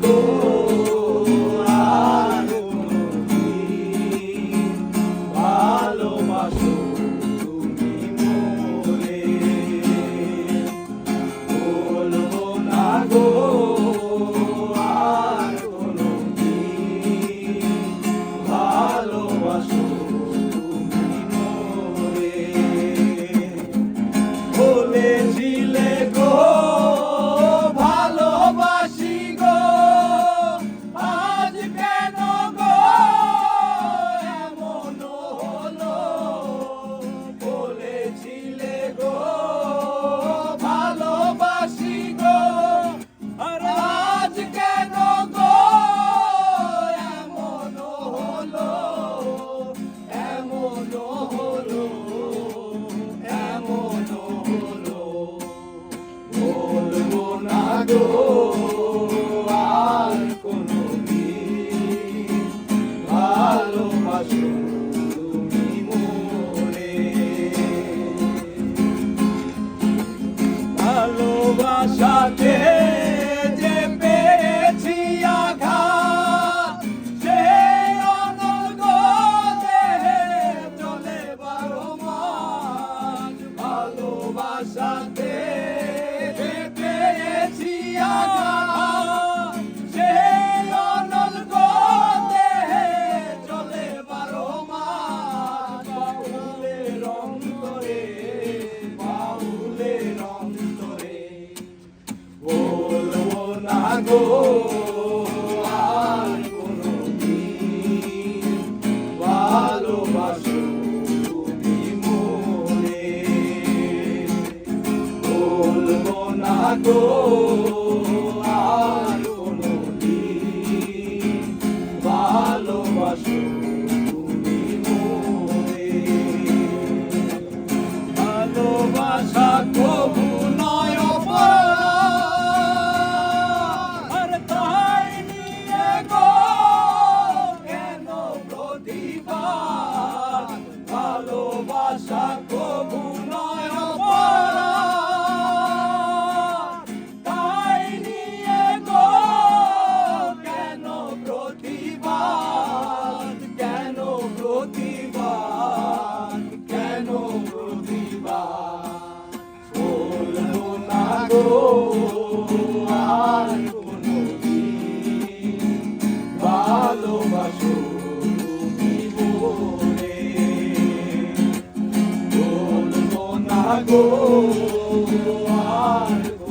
dor. ভালোবাসাতে গো আর কোনো ভালোবাসো তুমি মনে। বলব না গো আর অধিকার ভালোবাসা কবু নয় কেন প্রতিবাদ? কেন প্রতিবাদ? কেন প্রতিবাদ? ফুল না গো। Oh, oh,